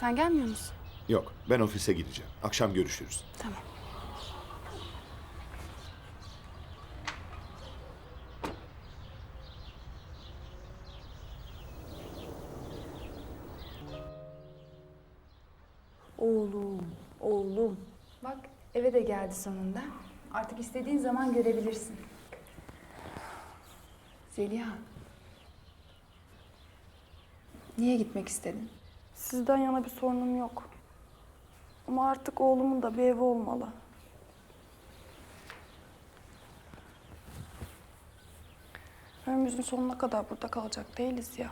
Sen gelmiyor musun? Yok, ben ofise gideceğim. Akşam görüşürüz. Tamam. Oğlum, oğlum. Bak eve de geldi sonunda. Artık istediğin zaman görebilirsin. Zeliha. Niye gitmek istedin? Sizden yana bir sorunum yok. Ama artık oğlumun da bir evi olmalı. Ömrümüzün sonuna kadar burada kalacak değiliz ya.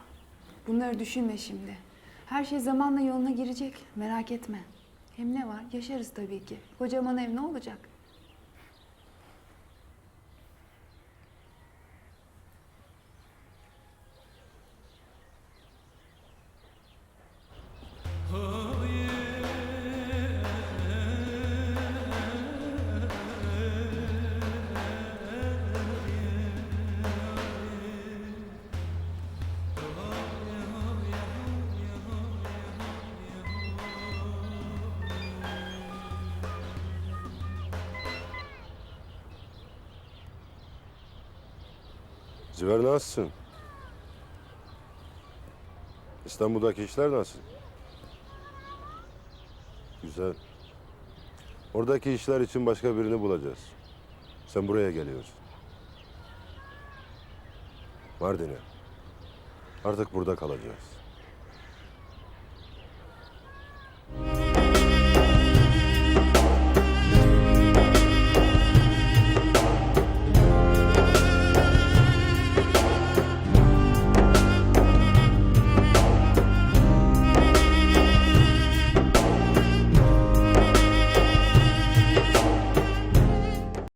Bunları düşünme şimdi. Her şey zamanla yoluna girecek. Merak etme. Hem ne var? Yaşarız tabii ki. Kocaman ev ne olacak? Ziver nasılsın? İstanbul'daki işler nasıl? Güzel. Oradaki işler için başka birini bulacağız. Sen buraya geliyorsun. Mardin'e. Artık burada kalacağız.